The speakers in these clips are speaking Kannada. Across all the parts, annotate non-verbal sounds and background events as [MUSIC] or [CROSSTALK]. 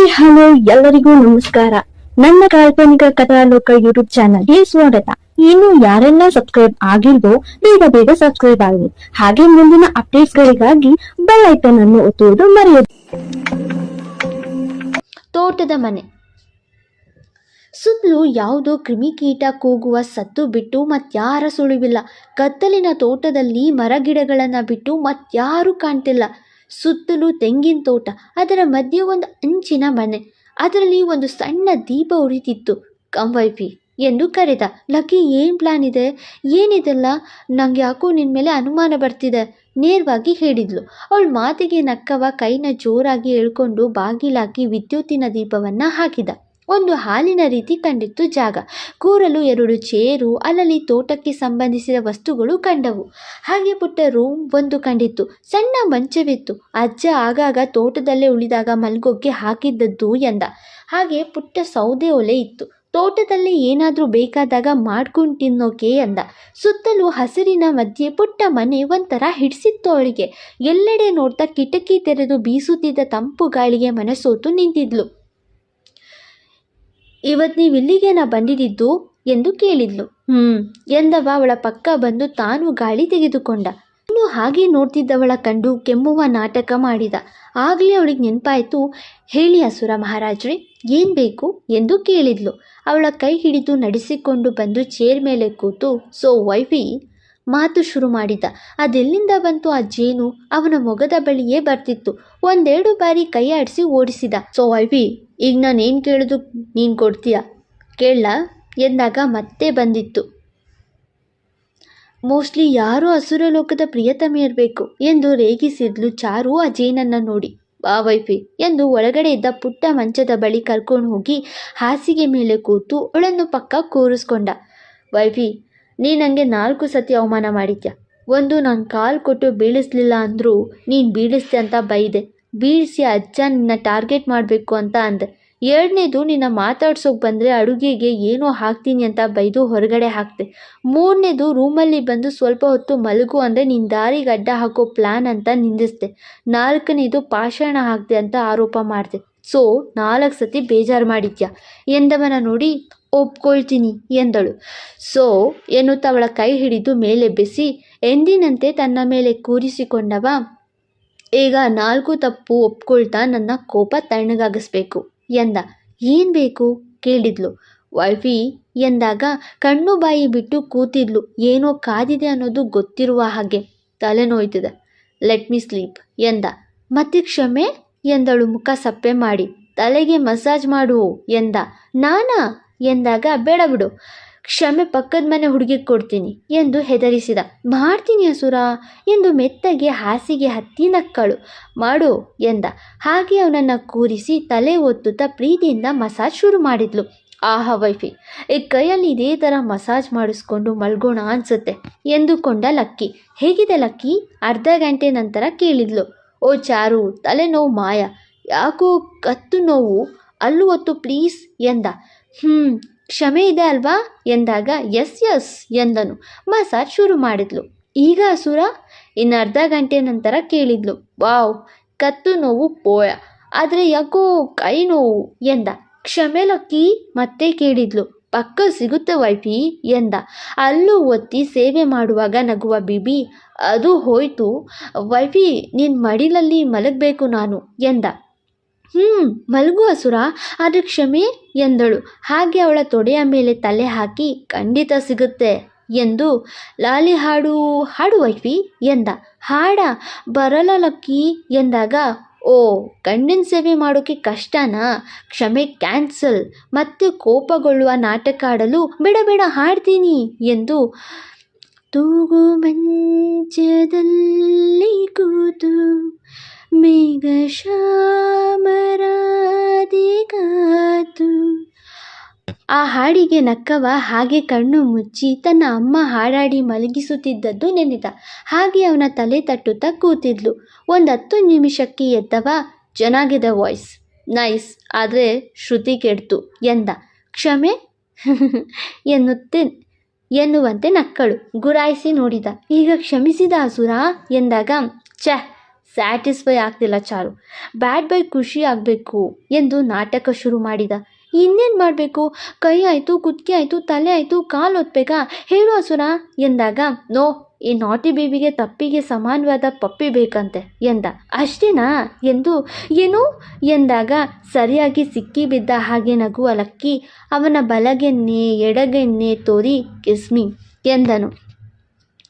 ಹಾಯ್, ಹಲೋ, ಎಲ್ಲರಿಗೂ ನಮಸ್ಕಾರ. ನನ್ನ ಕಾಲ್ಪನಿಕ ಕಥಾಲೋಕ ಯೂಟ್ಯೂಬ್ ಚಾನಲ್ಗೆ ಸ್ವಾಗತ. ಇನ್ನು ಯಾರೆಲ್ಲ ಸಬ್ಸ್ಕ್ರೈಬ್ ಆಗಿಲ್ವೋ, ಬೇಗ ಬೇಗ ಸಬ್ಸ್ಕ್ರೈಬ್ ಆಗಿ ಹಾಗೆ ಮುಂದಿನ ಅಪ್ಡೇಟ್ಸ್ ಗಳಿಗಾಗಿ ಬೆಲ್ ಐಕನ್ ಅನ್ನು ಒತ್ತುವುದು ಮರೆಯದು. ತೋಟದ ಮನೆ. ಸುತ್ತಲೂ ಯಾವುದೋ ಕ್ರಿಮಿಕೀಟ ಕೂಗುವ ಸತ್ತು ಬಿಟ್ಟು ಮತ್ಯಾರ ಸುಳಿವಿಲ್ಲ. ಕತ್ತಲಿನ ತೋಟದಲ್ಲಿ ಮರಗಿಡಗಳನ್ನು ಬಿಟ್ಟು ಮತ್ಯಾರೂ ಕಾಣ್ತಿಲ್ಲ. ಸುತ್ತಲೂ ತೆಂಗಿನ ತೋಟ, ಅದರ ಮಧ್ಯೆ ಒಂದು ಅಂಚಿನ ಮನೆ. ಅದರಲ್ಲಿ ಒಂದು ಸಣ್ಣ ದೀಪ ಉರಿತಿತ್ತು. ಕಂವೈಪಿ ಎಂದು ಕರೆದ. ಲಕ್ಕಿ, ಏನು ಪ್ಲಾನ್ ಇದೆ? ಏನಿದೆಲ್ಲ? ನಂಗೆ ಯಾಕೋ ನಿನ್ನ ಮೇಲೆ ಅನುಮಾನ ಬರ್ತಿದೆ, ನೇರವಾಗಿ ಹೇಳಿದ್ಲು. ಅವಳ ಮಾತಿಗೆ ನಕ್ಕವ ಕೈನ ಜೋರಾಗಿ ಎಳ್ಕೊಂಡು ಬಾಗಿಲಾಕಿ ವಿದ್ಯುತ್ತಿನ ದೀಪವನ್ನು ಹಾಕಿದ. ಒಂದು ಹಾಲಿನ ರೀತಿ ಕಂಡಿತ್ತು ಜಾಗ. ಕೂರಲು ಎರಡು ಚೇರು, ಅಲ್ಲಲ್ಲಿ ತೋಟಕ್ಕೆ ಸಂಬಂಧಿಸಿದ ವಸ್ತುಗಳು ಕಂಡವು. ಹಾಗೆ ಪುಟ್ಟ ರೂಮ್ ಒಂದು ಕಂಡಿತ್ತು. ಸಣ್ಣ ಮಂಚವಿತ್ತು. ಅಜ್ಜ ಆಗಾಗ ತೋಟದಲ್ಲೇ ಉಳಿದಾಗ ಮಲ್ಗೊಗ್ಗೆ ಹಾಕಿದ್ದದ್ದು ಎಂದ. ಹಾಗೆ ಪುಟ್ಟ ಸೌದೆ ಒಲೆ ಇತ್ತು. ತೋಟದಲ್ಲಿ ಏನಾದರೂ ಬೇಕಾದಾಗ ಮಾಡ್ಕೊಂಡು ತಿನ್ನೋಕೆ ಅಂದ ಸುತ್ತಲೂ ಹಸಿರಿನ ಮಧ್ಯೆ ಪುಟ್ಟ ಮನೆ ಒಂಥರ ಹಿಡಿಸಿತ್ತು ಅವಳಿಗೆ. ಎಲ್ಲೆಡೆ ನೋಡ್ತಾ ಕಿಟಕಿ ತೆರೆದು ಬೀಸುತ್ತಿದ್ದ ತಂಪು ಗಾಳಿಗೆ ಮನಸೋತು ನಿಂತಿದ್ಲು. ಇವತ್ತು ನೀವು ಇಲ್ಲಿಗೇನಾ ಬಂದಿದ್ದು ಎಂದು ಕೇಳಿದ್ಲು. ಹ್ಮ್, ಎಂದವ ಅವಳ ಪಕ್ಕ ಬಂದು ತಾನು ಗಾಳಿ ತೆಗೆದುಕೊಂಡ. ಇನ್ನು ಹಾಗೆ ನೋಡ್ತಿದ್ದವಳ ಕಂಡು ಕೆಮ್ಮುವ ನಾಟಕ ಮಾಡಿದ. ಆಗಲೇ ಅವಳಿಗೆ ನೆನಪಾಯಿತು, ಹೇಳಿ ಅಸುರ ಮಹಾರಾಜ್ರೆ, ಏನು ಬೇಕು ಎಂದು ಕೇಳಿದ್ಲು. ಅವಳ ಕೈ ಹಿಡಿದು ನಡೆಸಿಕೊಂಡು ಬಂದು ಚೇರ್ ಮೇಲೆ ಕೂತು, ಸೊ ವೈಫಿ, ಮಾತು ಶುರು ಮಾಡಿದ. ಅದೆಲ್ಲಿಂದ ಬಂತು ಆ ಜೇನು? ಅವನ ಮೊಗದ ಬಳಿಯೇ ಬರ್ತಿತ್ತು. ಒಂದೆರಡು ಬಾರಿ ಕೈ ಆಡಿಸಿ ಓಡಿಸಿದ. ಸೊ ವೈಫಿ ಈಗ ನಾನೇನು ಕೇಳಿದ್ರು ನೀನು ಕೊಡ್ತೀಯ? ಕೇಳಲ? ಎಂದಾಗ ಮತ್ತೆ ಬಂದಿತ್ತು. ಮೋಸ್ಟ್ಲಿ ಯಾರು ಅಸುರ ಲೋಕದ ಪ್ರಿಯತಮೆ ಇರಬೇಕು ಎಂದು ರೇಗಿಸಿದ್ಲು ಚಾರು ಆ ಜೇನನ್ನು ನೋಡಿ. ಬಾ ವೈಫಿ ಎಂದು ಒಳಗಡೆ ಇದ್ದ ಪುಟ್ಟ ಮಂಚದ ಬಳಿ ಕರ್ಕೊಂಡು ಹೋಗಿ ಹಾಸಿಗೆ ಮೇಲೆ ಕೂತು ಅವಳನ್ನು ಪಕ್ಕ ಕೂರಿಸ್ಕೊಂಡ. ವೈಫಿ ನೀ ನನಗೆ ನಾಲ್ಕು ಸತಿ ಅವಮಾನ ಮಾಡಿದ್ಯಾ? ಒಂದು, ನಾನು ಕಾಲು ಕೊಟ್ಟು ಬೀಳಿಸ್ಲಿಲ್ಲ ಅಂದರೂ ನೀನು ಬೀಳಿಸ್ತೆ ಅಂತ ಬೈದೆ. ಬೀಳಿಸಿ ಅಜ್ಜ ನಿನ್ನ ಟಾರ್ಗೆಟ್ ಮಾಡಬೇಕು ಅಂತ ಅಂದೆ. ಎರಡನೇದು ನಿನ್ನ ಮಾತಾಡ್ಸೋಕೆ ಬಂದರೆ ಅಡುಗೆಗೆ ಏನೋ ಹಾಕ್ತೀನಿ ಅಂತ ಬೈದು ಹೊರಗಡೆ ಹಾಕ್ತೆ ಮೂರನೇದು ರೂಮಲ್ಲಿ ಬಂದು ಸ್ವಲ್ಪ ಹೊತ್ತು ಮಲಗು ಅಂದರೆ ನಿನ್ನ ದಾರಿಗೆ ಅಡ್ಡ ಹಾಕೋ ಪ್ಲ್ಯಾನ್ ಅಂತ ನಿಂದಿಸ್ದೆ. ನಾಲ್ಕನೇದು ಪಾಷಾಣ ಹಾಕ್ದೆ ಅಂತ ಆರೋಪ ಮಾಡಿದೆ. ಸೊ, ನಾಲ್ಕು ಸತಿ ಬೇಜಾರು ಮಾಡಿದ್ಯಾ? ಎಂದವನ ನೋಡಿ, ಒಪ್ಕೊಳ್ತೀನಿ ಎಂದಳು. ಸೊ, ಎನ್ನುತ್ತಾ ಅವಳ ಕೈ ಹಿಡಿದು ಮೇಲೆ ಬೆಸಿ, ಎಂದಿನಂತೆ ತನ್ನ ಮೇಲೆ ಕೂರಿಸಿಕೊಂಡವ ಈಗ ನಾಲ್ಕು ತಪ್ಪು ಒಪ್ಕೊಳ್ತಾ ನನ್ನ ಕೋಪ ತಣ್ಣಗಾಗಿಸ್ಬೇಕು ಎಂದ. ಏನು ಬೇಕು? ಕೇಳಿದ್ಲು. ವೈಫಿ ಎಂದಾಗ ಕಣ್ಣು ಬಾಯಿ ಬಿಟ್ಟು ಕೂತಿದ್ಲು. ಏನೋ ಕಾದಿದೆ ಅನ್ನೋದು ಗೊತ್ತಿರುವ ಹಾಗೆ ತಲೆನೋಯ್ತಿದೆ ಲೆಟ್ ಮೀ ಸ್ಲೀಪ್ ಎಂದ. ಮತ್ತೆ ಕ್ಷಮೆ? ಎಂದಳು ಮುಖ ಸಪ್ಪೆ ಮಾಡಿ. ತಲೆಗೆ ಮಸಾಜ್ ಮಾಡು ಎಂದ. ನಾನಾ? ಎಂದಾಗ ಬೇಡ ಬಿಡು. ಕ್ಷಮೆ ಪಕ್ಕದ ಮನೆ ಹುಡುಗಿಗೆ ಕೊಡ್ತೀನಿ ಎಂದು ಹೆದರಿಸಿದ. ಮಾಡ್ತೀನಿ ಅಸುರ. ಎಂದು ಮೆತ್ತಗೆ ಹಾಸಿಗೆ ಹತ್ತಿ ನಕ್ಕಳು. ಮಾಡು, ಎಂದ. ಹಾಗೆ ಅವನನ್ನು ಕೂರಿಸಿ ತಲೆ ಒತ್ತುತ್ತಾ ಪ್ರೀತಿಯಿಂದ ಮಸಾಜ್ ಶುರು ಮಾಡಿದ್ಲು. ಆಹ ವೈಫಿ, ಈ ಕೈಯಲ್ಲಿ ಇದೇ ಥರ ಮಸಾಜ್ ಮಾಡಿಸ್ಕೊಂಡು ಮಲ್ಗೋಣ ಅನ್ಸುತ್ತೆ, ಎಂದುಕೊಂಡ ಲಕ್ಕಿ. ಹೇಗಿದೆ ಲಕ್ಕಿ? ಅರ್ಧ ಗಂಟೆ ನಂತರ ಕೇಳಿದ್ಲು. ಓ ಚಾರು, ತಲೆನೋವು ಮಾಯ. ಯಾಕೋ ಕತ್ತು ನೋವು. ಅಲ್ಲೂ ಹೊತ್ತು ಪ್ಲೀಸ್, ಎಂದ. ಹ್ಞೂ ಕ್ಷಮೆ ಇದೆ ಅಲ್ವಾ? ಎಂದಾಗ, ಎಸ್ ಎಸ್ ಎಂದನು. ಮಸಾಜ್ ಶುರು ಮಾಡಿದ್ಲು. ಈಗ ಅಸುರ? ಇನ್ನು ಅರ್ಧ ಗಂಟೆ ನಂತರ ಕೇಳಿದ್ಲು. ವಾವ್, ಕತ್ತು ನೋವು ಪೋಯ. ಆದರೆ ಯಾಕೋ ಕೈ ನೋವು ಎಂದ. ಕ್ಷಮೆ ಲಕ್ಕಿ? ಮತ್ತೆ ಕೇಳಿದ್ಲು. ಪಕ್ಕ ಸಿಗುತ್ತೆ ವೈಫಿ ಎಂದ. ಅಲ್ಲೂ ಒತ್ತಿ ಸೇವೆ ಮಾಡುವಾಗ ನಗುವ ಬಿಬಿ, ಅದು ಹೋಯ್ತು. ವೈಫಿ ನಿನ್ನ ಮಡಿಲಲ್ಲಿ ಮಲಗಬೇಕು ನಾನು ಎಂದ. ಹ್ಞೂ ಮಲಗು ಅಸುರ, ಆದರೆ ಕ್ಷಮೆ ಎಂದಳು. ಹಾಗೆ ಅವಳ ತೊಡೆಯ ಮೇಲೆ ತಲೆ ಹಾಕಿ, ಖಂಡಿತ ಸಿಗುತ್ತೆ ಎಂದು ಲಾಲಿ ಹಾಡು ಹಾಡು ವೈಫಿ ಎಂದ. ಹಾಡ ಬರಲ್ಲ ಲಕ್ಕಿ ಎಂದಾಗ, ಓ, ಕಣ್ಣಿನ ಸೇವೆ ಮಾಡೋಕ್ಕೆ ಕಷ್ಟನಾ? ಕ್ಷಮೆ ಕ್ಯಾನ್ಸಲ್. ಮತ್ತೆ ಕೋಪಗೊಳ್ಳುವ ನಾಟಕ ಆಡಲು ಬೇಡ ಬೇಡ, ಹಾಡ್ತೀನಿ ಎಂದು ತೂಗು ಮಂಚದಲ್ಲಿ ಕೂತು ಮೇಘ ಶ್ಯಾಮರಾದಿಗಾತು ಆ ಹಾಡಿಗೆ ನಕ್ಕವ, ಹಾಗೆ ಕಣ್ಣು ಮುಚ್ಚಿ ತನ್ನ ಅಮ್ಮ ಹಾಡಾಡಿ ಮಲಗಿಸುತ್ತಿದ್ದದ್ದು ನೆನೆದ. ಹಾಗೆ ಅವನ ತಲೆ ತಟ್ಟುತ್ತಾ ಕೂತಿದ್ಲು. ಒಂದು ಹತ್ತು ನಿಮಿಷಕ್ಕೆ ಎದ್ದವ ಚೆನ್ನಾಗಿದ ವಾಯ್ಸ್ ನೈಸ್ ಆದರೆ ಶ್ರುತಿ ಕೆಡ್ತು, ಎಂದ. ಕ್ಷಮೆ? [LAUGHS] ಎನ್ನುತ್ತೆ, ಎನ್ನುವಂತೆ ನಕ್ಕಳು. ಗುರಾಯಿಸಿ ನೋಡಿದ. ಈಗ ಕ್ಷಮಿಸಿದ, ಅಸುರ? ಎಂದಾಗ, ಛ ಸ್ಯಾಟಿಸ್ಫೈ ಆಗ್ತಿಲ್ಲ ಚಾರು. ಬ್ಯಾಡ್ ಬಾಯ್ ಖುಷಿ ಆಗಬೇಕು ಎಂದು ನಾಟಕ ಶುರು ಮಾಡಿದ. ಇನ್ನೇನು ಮಾಡಬೇಕು? ಕೈ ಆಯಿತು ಕುತ್ತಿಗೆ ಆಯಿತು, ತಲೆ ಆಯಿತು, ಕಾಲು ಒತ್ತಬೇಕಾ ಹೇಳು ಅಸುರ ಎಂದಾಗ, ನೋ, ಈ ನಾಟಿ ಬೇಬಿಗೆ ತಪ್ಪಿಗೆ ಸಮಾನವಾದ ಪಪ್ಪಿ ಬೇಕಂತೆ ಎಂದ. ಅಷ್ಟೇನಾ? ಎಂದು. ಏನು? ಎಂದಾಗ, ಸರಿಯಾಗಿ ಸಿಕ್ಕಿ ಬಿದ್ದ ಹಾಗೆ ನಗುವ ಲಕ್ಕಿ ಅವನ ಬಲಗೆನ್ನೆ, ಎಡಗೆನ್ನೆ ತೋರಿ ಕಿಸ್ಮಿ ಎಂದನು.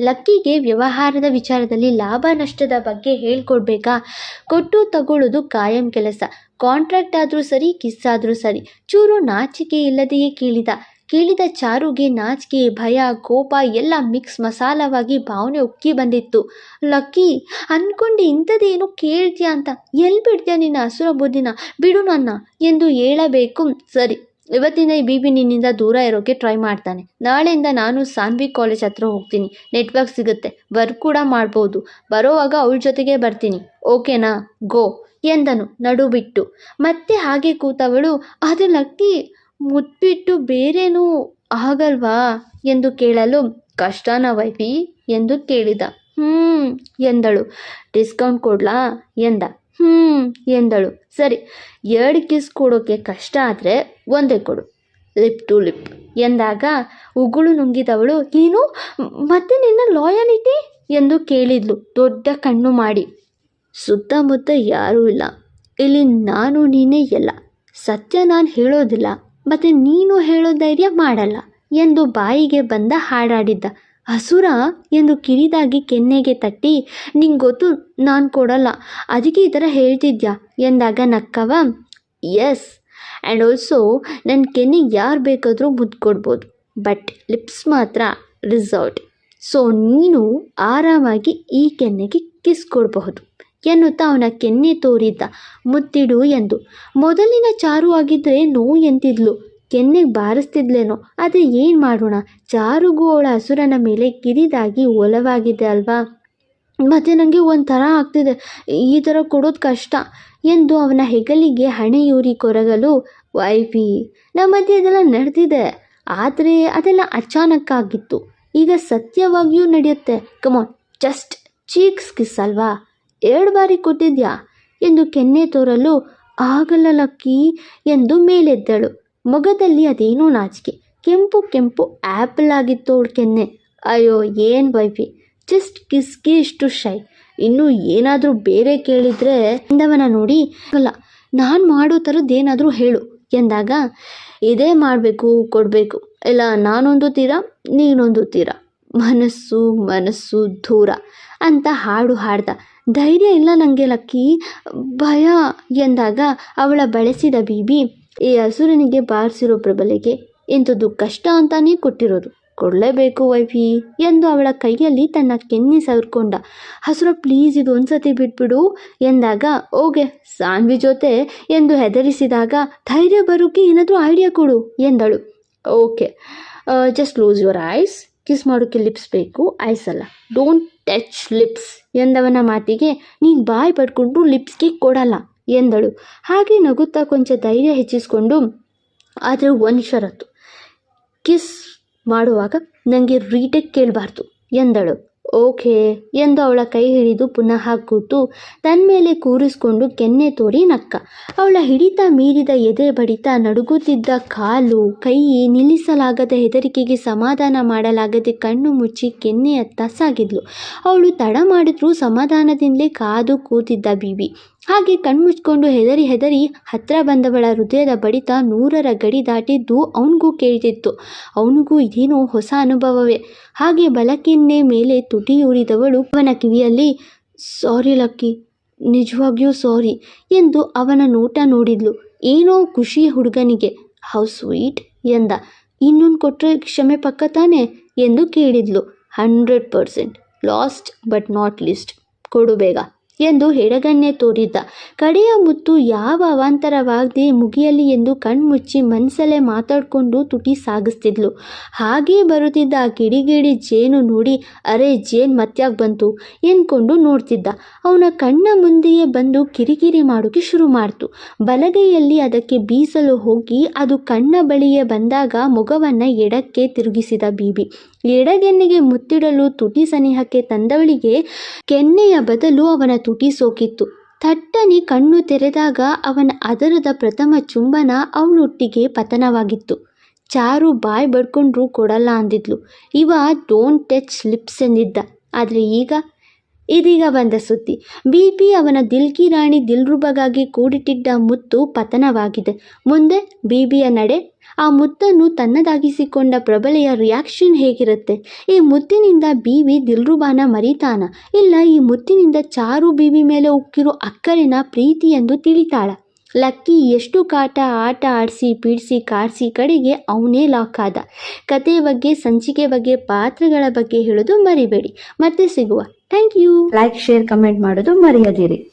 ಲಕ್ಕಿಗೆ ವ್ಯವಹಾರದ ವಿಚಾರದಲ್ಲಿ ಲಾಭ ನಷ್ಟದ ಬಗ್ಗೆ ಹೇಳ್ಕೊಡ್ಬೇಕಾ? ಕೊಟ್ಟು ತಗೊಳ್ಳೋದು ಕಾಯಂ ಕೆಲಸ. ಕಾಂಟ್ರಾಕ್ಟ್ ಆದರೂ ಸರಿ ಕಿಸ್ ಆದರೂ ಸರಿ. ಚೂರು ನಾಚಿಕೆ ಇಲ್ಲದೆಯೇ ಕೇಳಿದ. ಕೇಳಿದ ಚಾರುಗೆ ನಾಚಿಕೆ, ಭಯ, ಕೋಪ ಎಲ್ಲ ಮಿಕ್ಸ್ ಮಸಾಲವಾಗಿ ಭಾವನೆ ಉಕ್ಕಿ ಬಂದಿತ್ತು. ಲಕ್ಕಿ, ಅನ್ಕೊಂಡು ಇಂಥದ್ದೇನು ಕೇಳ್ತೀಯ ಅಂತ. ಎಲ್ಲಿ ಬಿಡ್ತೀಯ ನಿನ್ನ ಹಸುರ ಬುದ್ಧಿನ? ಬಿಡು ನನ್ನ, ಎಂದು ಹೇಳಬೇಕು. ಸರಿ. ಇವತ್ತಿನ ಈ ಬಿ ಬಿ ನಿನ್ನಿಂದ ದೂರ ಇರೋಕ್ಕೆ ಟ್ರೈ ಮಾಡ್ತಾನೆ. ನಾಳೆಯಿಂದ ನಾನು ಸಾನ್ವಿ ಕಾಲೇಜ್ ಹತ್ರ ಹೋಗ್ತೀನಿ. ನೆಟ್ವರ್ಕ್ ಸಿಗುತ್ತೆ. ವರ್ಕ್ ಕೂಡ ಮಾಡ್ಬೋದು. ಬರೋವಾಗ ಅವಳ ಜೊತೆಗೆ ಬರ್ತೀನಿ. ಓಕೆನಾ ಗೋ ಎಂದನು. ನಡು ಬಿಟ್ಟು. ಮತ್ತೆ ಹಾಗೆ ಕೂತವಳು ಅದು ಲಕ್ಕಿ, ಮುದ್ಬಿಟ್ಟು ಬೇರೇನೂ ಆಗಲ್ವಾ? ಎಂದು ಕೇಳಲು, ಕಷ್ಟನ ವೈಫಿ? ಎಂದು ಕೇಳಿದ. ಹ್ಞೂ ಎಂದಳು. ಡಿಸ್ಕೌಂಟ್ ಕೊಡ್ಲಾ? ಎಂದ. ಹ್ಞೂ ಎಂದಳು. ಸರಿ, ಎರಡು ಕಿಸ್ ಕೊಡೋಕ್ಕೆ ಕಷ್ಟ ಆದರೆ ಒಂದೇ ಕೊಡು. Lip to lip. ಎಂದಾಗ ಉಗುಳು ನುಂಗಿದವಳು, ನೀನು ಮತ್ತೆ ನಿನ್ನ ಲಾಯಲಿಟಿ ಎಂದು ಕೇಳಿದ್ಲು, ದೊಡ್ಡ ಕಣ್ಣು ಮಾಡಿ. ಸುತ್ತಮುತ್ತ ಯಾರೂ ಇಲ್ಲ. ಇಲ್ಲಿ ನಾನು, ನೀನೇ ಎಲ್ಲ. ಸತ್ಯ ನಾನು ಹೇಳೋದಿಲ್ಲ, ಮತ್ತು ನೀನು ಹೇಳೋ ಧೈರ್ಯ ಮಾಡಲ್ಲ, ಎಂದು ಬಾಯಿಗೆ ಬಂದ ಹಾಡಾಡಿದ್ದ. ಹಸುರ ಎಂದು ಕಿರಿದಾಗಿ ಕೆನ್ನೆಗೆ ತಟ್ಟಿ, ನಿಂಗೆ ಗೊತ್ತು, ನಾನು ಕೊಡಲ್ಲ. ಅದಕ್ಕೆ ಈ ಥರ ಹೇಳ್ತಿದ್ಯಾ? ಎಂದಾಗ ನಕ್ಕವ ಎಸ್ ಆ್ಯಂಡ್ ಆಲ್ಸೋ ನನ್ನ ಕೆನ್ನೆಗೆ ಯಾರು ಬೇಕಾದರೂ ಮುದ್ದು ಕೊಡ್ಬೋದು. ಬಟ್ ಲಿಪ್ಸ್ ಮಾತ್ರ ರಿಸರ್ವ್ಡ್ ಸೊ ನೀನು ಆರಾಮಾಗಿ ಈ ಕೆನ್ನೆಗೆ ಕಿಸ್ ಕೊಡಬಹುದು. ಎನ್ನುತ್ತಾ ಅವನ ಕೆನ್ನೆ ತೋರಿದ್ದ ಮುತ್ತಿಡು ಎಂದು. ಮೊದಲಿನ ಚಾರು ಆಗಿದ್ದರೆ ನೋ ಎಂತಿದ್ಲು. ಕೆನ್ನೆಗೆ ಬಾರಿಸ್ತಿದ್ಲೇನೋ, ಆದರೆ ಏನು ಮಾಡೋಣ? ಚಾರುಗೂ ಅವಳ ಹಸುರನ ಮೇಲೆ ಕಿರಿದಾಗಿ ಒಲವಾಗಿದೆ ಅಲ್ವಾ? ಮತ್ತು ನನಗೆ ಒಂಥರ ಆಗ್ತಿದೆ. ಈ ಥರ ಕೊಡೋದು ಕಷ್ಟ ಎಂದು ಅವನ ಹೆಗಲಿಗೆ ಹಣೆಯೂರಿ ಕೊರಗಲು, ವೈಫಿ ನಮ್ಮ ಮಧ್ಯೆ ಅದೆಲ್ಲ ನಡೆದಿದೆ. ಆದರೆ ಅದೆಲ್ಲ ಅಚಾನಕ್ಕಾಗಿತ್ತು. ಈಗ ಸತ್ಯವಾಗಿಯೂ ನಡೆಯುತ್ತೆ. ಕಮಾನ್ ಜಸ್ಟ್ ಚೀಕ್ಸ್ ಕಿಸ್ ಅಲ್ವಾ? ಎರಡು ಬಾರಿ ಕೊಟ್ಟಿದ್ಯಾ? ಎಂದು ಕೆನ್ನೆ ತೋರಲು ಆಗಲ್ಲ ಲಕ್ಕಿ ಎಂದು ಮೇಲೆದ್ದಳು. ಮೊಗದಲ್ಲಿ ಅದೇನೋ ನಾಚಿಕೆ. ಕೆಂಪು ಕೆಂಪು ಆ್ಯಪಲ್ ಆಗಿತ್ತು ಅವಳ ಕೆನ್ನೆ. ಅಯ್ಯೋ, ಏನು ವೈಫಿ. ಜಸ್ಟ್ ಕಿಸ್ಗೆ ಇಷ್ಟು ಶೈ. ಇನ್ನು ಏನಾದರೂ ಬೇರೆ ಕೇಳಿದರೆ ಎಂದವನ ನೋಡಿ ಅಲ್ಲ ನಾನು ಮಾಡೋ ಥರದ್ದೇನಾದರೂ ಹೇಳು ಎಂದಾಗ, ಇದೇ ಮಾಡಬೇಕು, ಕೊಡಬೇಕು. ಇಲ್ಲ, ನಾನೊಂದು ತೀರ, ನೀನೊಂದು ತೀರ. ಮನಸ್ಸು ಮನಸ್ಸು ದೂರ. ಅಂತ ಹಾಡು ಹಾಡ್ದ. ಧೈರ್ಯ ಇಲ್ಲ ನನಗೆ ಲಕ್ಕಿ. ಭಯ ಎಂದಾಗ ಅವಳ ಬಳಸಿದ ಬೀಬಿ ಈ ಹಸುರನಿಗೆ ಬಾರಿಸಿರೋ ಪ್ರಬಲೆಗೆ ಇಂಥದ್ದು ಕಷ್ಟ ಅಂತಾನೇ ಕೊಟ್ಟಿರೋದು. ಕೊಡಲೇಬೇಕು ವೈಫಿ, ಎಂದು ಅವಳ ಕೈಯಲ್ಲಿ ತನ್ನ ಕೆನ್ನಿ ಸವರ್ಕೊಂಡ. ಹಸುರ ಪ್ಲೀಸ್ ಇದು ಒಂದ್ಸತಿ ಬಿಟ್ಬಿಡು, ಎಂದಾಗ ಓಕೆ ಸಾನ್ವಿ ಜೊತೆ, ಎಂದು ಹೆದರಿಸಿದಾಗ, ಧೈರ್ಯ ಬರೋಕ್ಕೆ ಏನಾದರೂ ಐಡಿಯಾ ಕೊಡು, ಎಂದಳು. Okay just close your eyes kiss ಮಾಡೋಕ್ಕೆ ಲಿಪ್ಸ್ ಬೇಕು ಐಸ್ ಅಲ್ಲ. ಡೋಂಟ್ ಟಚ್ ಲಿಪ್ಸ್ ಎಂದವನ ಮಾತಿಗೆ, ನೀನು ಬಾಯಿ ಪಡ್ಕೊಂಡು ಲಿಪ್ಸ್ಗೆ ಕೊಡಲ್ಲ. ಎಂದಳು. ಹಾಗೆ ನಗುತ್ತಾ ಕೊಂಚ ಧೈರ್ಯ ಹೆಚ್ಚಿಸಿಕೊಂಡು, ಆದರೆ ಒಂದು ಷರತ್ತು. ಕಿಸ್ ಮಾಡುವಾಗ ನನಗೆ ರೀಟೇಕ್ ಕೇಳಬಾರ್ದು ಎಂದಳು. ಓಕೆ ಎಂದು ಅವಳ ಕೈ ಹಿಡಿದು ಪುನಃ ಕೂತು ತನ್ನ ಮೇಲೆ ಕೂರಿಸ್ಕೊಂಡು ಕೆನ್ನೆ ತೋಡಿ ನಕ್ಕ. ಅವಳ ಹಿಡಿತ ಮೀರಿದ ಎದೆ ಬಡಿತ ನಡುಗುತ್ತಿದ್ದ ಕಾಲು, ಕೈ ನಿಲ್ಲಿಸಲಾಗದ ಹೆದರಿಕೆಗೆ ಸಮಾಧಾನ ಮಾಡಲಾಗದೆ ಕಣ್ಣು ಮುಚ್ಚಿ ಕೆನ್ನೆಯತ್ತ ಸಾಗಿದ್ಲು. ಅವಳು ತಡ ಮಾಡಿದ್ರೂ ಸಮಾಧಾನದಿಂದಲೇ ಕಾದು ಕೂತಿದ್ದ ಬೀಬಿ ಹಾಗೆ ಕಣ್ಮುಚ್ಕೊಂಡು ಹೆದರಿ ಹೆದರಿ ಹತ್ತಿರ ಬಂದವಳ ಹೃದಯದ ಬಡಿತ ನೂರರ ಗಡಿ ದಾಟಿದ್ದು ಅವನಿಗೂ ಕೇಳ್ತಿತ್ತು. ಅವನಿಗೂ ಇದೇನೋ ಹೊಸ ಅನುಭವವೇ. ಹಾಗೆ ಬಲಕೆನ್ನೆ ಮೇಲೆ ತುಟಿಯೂರಿದವಳು ಅವನ ಕಿವಿಯಲ್ಲಿ, ಸಾರಿ ಲಕ್ಕಿ, ನಿಜವಾಗಿಯೂ ಸಾರಿ ಎಂದು ಅವನ ನೋಟ ನೋಡಿದ್ಲು. ಏನೋ ಖುಷಿ ಹುಡುಗನಿಗೆ, ಹೌ ಸ್ವೀಟ್ ಎಂದ. ಇನ್ನೊಂದು ಕೊಟ್ಟರೆ ಕ್ಷಮೆ ಪಕ್ಕ ತಾನೆ ಎಂದು ಕೇಳಿದ್ಲು. Hundred percent, last but not least, ಕೊಡು ಬೇಗ. ಎಂದು ಹೆಡಗಣ್ಣೆ ತೋರಿದ್ದ. ಕಡೆಯ ಮುತ್ತು ಯಾವ ಅವಾಂತರವಾಗದೆ ಮುಗಿಯಲಿ ಎಂದು ಕಣ್ಮುಚ್ಚಿ ಮನಸಲ್ಲೇ ಮಾತಾಡಿಕೊಂಡು ತುಟಿ ಸಾಗಿಸ್ತಿದ್ಲು. ಹಾಗೇ ಬರುತ್ತಿದ್ದ ಆ ಗಿಡಿಗಿಡಿ ಜೇನು ನೋಡಿ, ಅರೆ ಜೇನ್ ಮತ್ಯಾಗ ಬಂತು? ಎಂದ್ಕೊಂಡು ನೋಡ್ತಿದ್ದ. ಅವನ ಕಣ್ಣ ಮುಂದೆಯೇ ಬಂದು ಕಿರಿಕಿರಿ ಮಾಡೋಕೆ ಶುರು ಮಾಡ್ತು. ಬಲಗೈಯಲ್ಲಿ ಅದಕ್ಕೆ ಬೀಸಲು ಹೋಗಿ, ಅದು ಕಣ್ಣ ಬಳಿಯೇ ಬಂದಾಗ ಮೊಗವನ್ನು ಎಡಕ್ಕೆ ತಿರುಗಿಸಿದ ಬೀಬಿ. ಎಡಗೆನ್ನೆಗೆ ಮುತ್ತಿಡಲು ತುಟಿ ಸನಿಹಕ್ಕೆ ತಂದವಳಿಗೆ ಕೆನ್ನೆಯ ಬದಲು ಅವನ ತುಟಿ ಸೋಕಿತ್ತು. ಥಟ್ಟನೆ ಕಣ್ಣು ತೆರೆದಾಗ ಅವನ ಅದರದ ಪ್ರಥಮ ಚುಂಬನ ಅವನೊಟ್ಟಿಗೆ ಪತನವಾಗಿತ್ತು. ಚಾರು ಬಾಯ್ ಬಡ್ಕೊಂಡ್ರು ಕೊಡಲ್ಲ ಅಂದಿದ್ಲು. ಇವ ಡೋಂಟ್ ಟಚ್ ಲಿಪ್ಸ್ ಎಂದಿದ್ದ. ಆದರೆ ಈಗ? ಇದೀಗ ಬಂದ ಸುದ್ದಿ. ಬಿ ಪಿ ಅವನ ದಿಲ್ಕಿ ರಾಣಿ ದಿಲ್ರುಬಗಾಗಿ ಕೂಡಿಟ್ಟಿದ್ದ ಮುತ್ತು ಪತನವಾಗಿದೆ. ಮುಂದೆ ಬಿಬಿಯ ನಡೆ ಆ ಮುತ್ತನ್ನು ತನ್ನದಾಗಿಸಿಕೊಂಡ ಪ್ರಬಲೆಯ ರಿಯಾಕ್ಷನ್ ಹೇಗಿರುತ್ತೆ? ಈ ಮುತ್ತಿನಿಂದ ಬಿವಿ ದಿಲ್ರುಬಾನ ಮರಿತಾನ? ಇಲ್ಲ, ಈ ಮುತ್ತಿನಿಂದ ಚಾರು ಬಿವಿ ಮೇಲೆ ಉಕ್ಕಿರೋ ಅಕ್ಕರಿನ ಪ್ರೀತಿ ಎಂದು ತಿಳಿತಾಳ. ಲಕ್ಕಿ ಎಷ್ಟು ಕಾಟ ಆಟ ಆಡಿಸಿ, ಪೀಡಿಸಿ, ಕಾಡಿಸಿ ಕಡೆಗೆ ಅವನೇ ಲಾಕ್ ಆದ. ಕತೆ ಬಗ್ಗೆ, ಸಂಚಿಕೆ ಬಗ್ಗೆ, ಪಾತ್ರಗಳ ಬಗ್ಗೆ ಹೇಳೋದು ಮರಿಬೇಡಿ. ಮತ್ತೆ ಸಿಗುವ. Thank you like share comment ಮಾಡೋದು ಮರೆಯದಿರಿ.